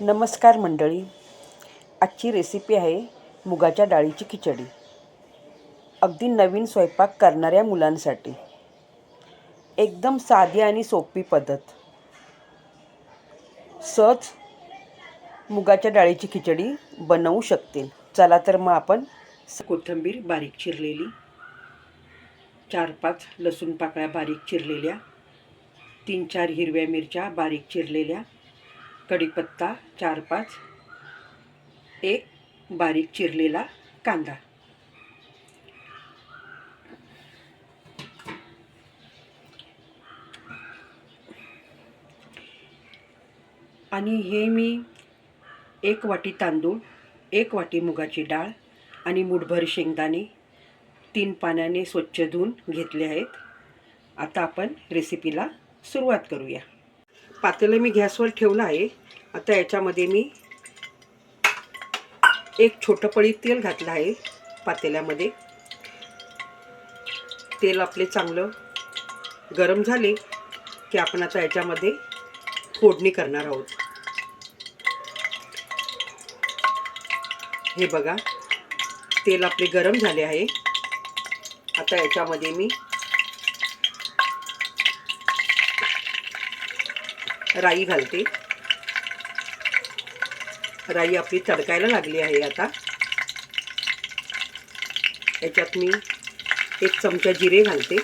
नमस्कार मंडळी. आजची रेसिपी आहे मुगाच्या डाळीची खिचडी. अगदी नवीन स्वयंपाक करणाऱ्या मुलांसाठी. एकदम साधी आणि सोपी पद्धत. सहज मुगाच्या डाळीची खिचडी बनवू शकतील. चला तर मग आपण कोथिंबीर बारीक चिरलेली चार पाच लसूण पाकळ्या बारीक चिरलेल्या तीन चार हिरव्या मिरच्या बारीक चिरलेल्या कढीपत्ता चार पाच. एक बारीक चिरलेला कांदा. आणि हे मी एक वाटी तांदूळ एक वाटी मुगाची डाळ आणि मुठभर शेंगदाणे तीन पाण्याने स्वच्छ धुवून घेतले आहेत. आता आपण रेसिपीला सुरुवात करूया. पातेलं मी गॅसवर ठेवलं आहे. आता याच्यामध्ये मी एक छोटं पळी तेल घातलं आहे पातेल्यामध्ये. तेल आपले चांगलं गरम झाले की आपण आता याच्यामध्ये फोडणी करणार आहोत. हे बघा तेल आपले गरम झाले आहे. आता याच्यामध्ये मी राई घालते. राई आपली तडकायला लागली आहे आता. याच्यात मी एक चमचा जिरे घालते.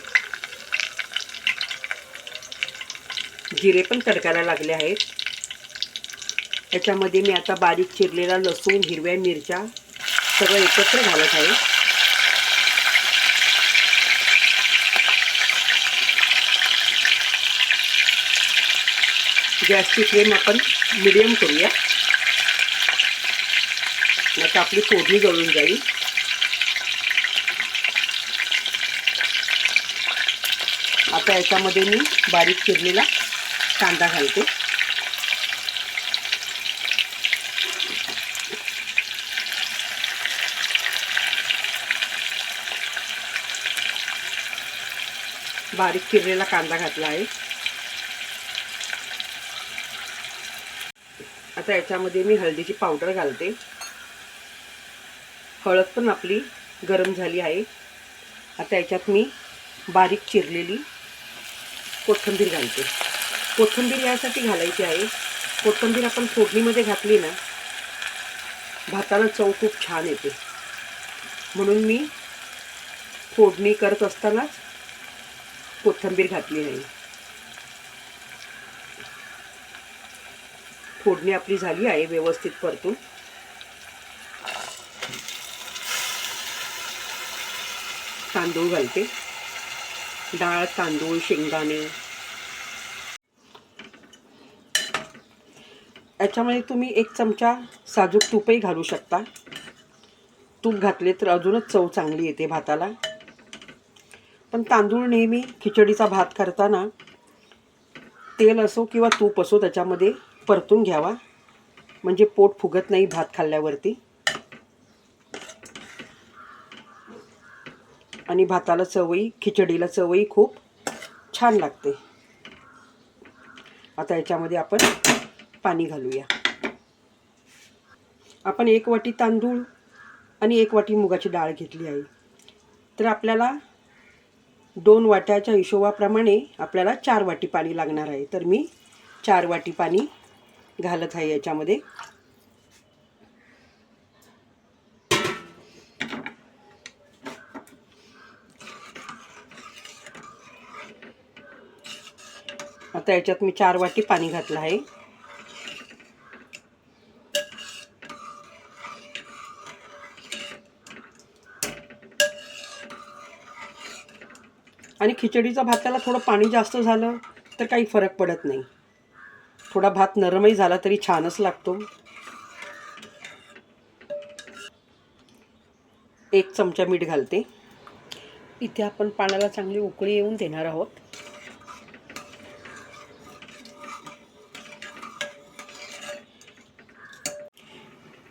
जिरे पण तडकायला लागले आहेत. याच्यामध्ये मी आता बारीक चिरलेला लसूण हिरव्या मिरच्या सगळं एकत्र घालत आहे. गॅसची फ्लेम आपण मिडियम करूया. आता आपली फोडणी जळून जाईल. आता याच्यामध्ये मी बारीक चिरलेला कांदा घालते. बारीक चिरलेला कांदा घातला आहे. आता याच्यामध्ये मी हळदीची पावडर घालते. हळद पण आपली गरम झाली आहे. आता याच्यात मी बारीक चिरलेली कोथिंबीर घालते. कोथिंबीर यासाठी घालायची आहे. कोथिंबीर आपण फोडणीमध्ये घातली ना भाताला चव खूप छान येते. म्हणून मी फोडणी करत असतानाच कोथिंबीर घातली नाही फोडणी आपली झाली आहे व्यवस्थित परतून. तांदूळ घालते. डाळ तांदूळ शेंगदाणे. याच्यामध्ये तुम्ही एक चमचा साजूक तूपही घालू शकता. तूप घातले तर अजूनच चव चांगली येते भाताला. पण तांदूळ नेहमी खिचडीचा भात करताना तेल असो किंवा तूप असो त्याच्यामध्ये परतून घ्यावा. म्हणजे पोट फुगत नाही भात खाल्ल्यावरती. आणि भाताला चवई खिचडीला चवई खूप छान लागते. आता याच्यामध्ये आपण पाणी घालूया. आपण एक वाटी तांदूळ आणि एक वाटी मुगाची डाळ घेतली आहे. तर आपल्याला दोन वाट्याच्या हिशोबाप्रमाणे आपल्याला चार वाटी पाणी लागणार आहे. तर मी चार वाटी पाणी घालत आहे याच्यामध्ये. आता याच्यात मी चार वाटी पाणी घातलं आहे. आणि खिचडीचा भाताला थोडं पाणी जास्त झालं तर काही फरक पडत नाही. थोडा भात नरमही झाला तरी छानच लागतो. एक चमचा मीठ घालते. इथे आपण पाण्याला चांगली उकळी येऊन देणार आहोत.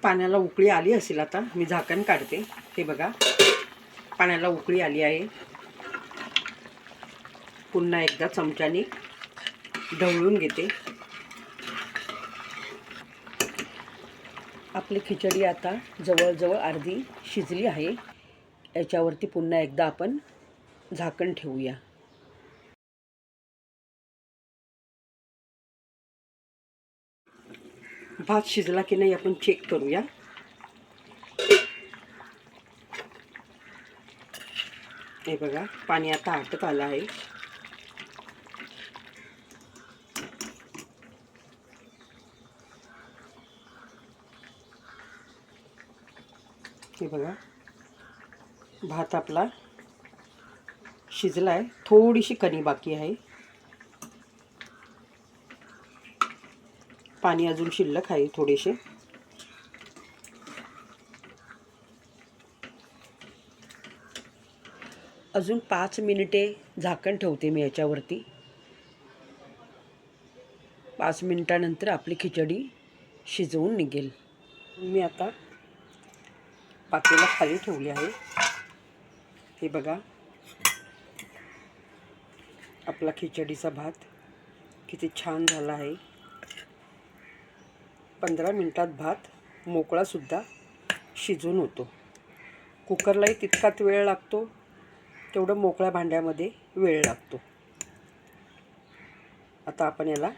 पाण्याला उकळी आली असेल आता मी झाकण काढते. हे बघा पाण्याला उकळी आली आहे. पुन्हा एकदा चमच्याने ढवळून घेते. आपली खिचडी आता जवळजवळ अर्धी शिजली आहे. याच्यावरती पुन्हा एकदा आपण झाकण ठेवूया. भात शिजला की नाही आपण चेक करूया. हे बघा पाणी आता आटत आलं आहे. हे बघा. भात आपला शिजला आहे थोडीशी कणी बाकी आहे. पाणी अजून शिल्लक आहे थोडेसे. अजून पाच मिनिटे झाकण ठेवते मी याच्यावरती. पाच मिनिटानंतर आपली खिचडी शिजवून निघेल. मी आता पातेला खाली ठेवली आहे. हे बघा. आपला खिचडीचा भात किती छान झाला आहे. पंधरा मिनटात भात मोकळासुद्धा शिजून होतो. कुकरलाही तितकाच वेळ लागतो. तेवढं मोकळ्या भांड्यामध्ये वेळ लागतो. आता आपण याला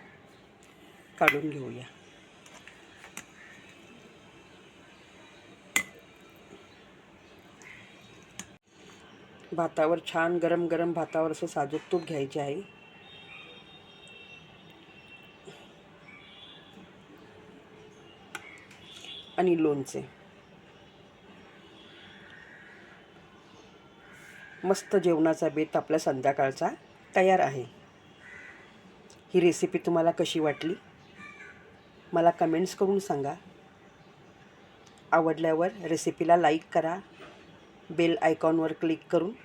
काढून घेऊया. भातावर छान गरम गरम भातावर असं साजूक तूप घ्यायचे आहे. आणि लोणचे. मस्त जेवणाचा बेत आपला संध्याकाळचा तयार आहे. ही रेसिपी तुम्हाला कशी वाटली? मला कमेंट्स करून सांगा. आवडल्यावर रेसिपीला लाईक करा. बेल आयकॉनवर क्लिक करून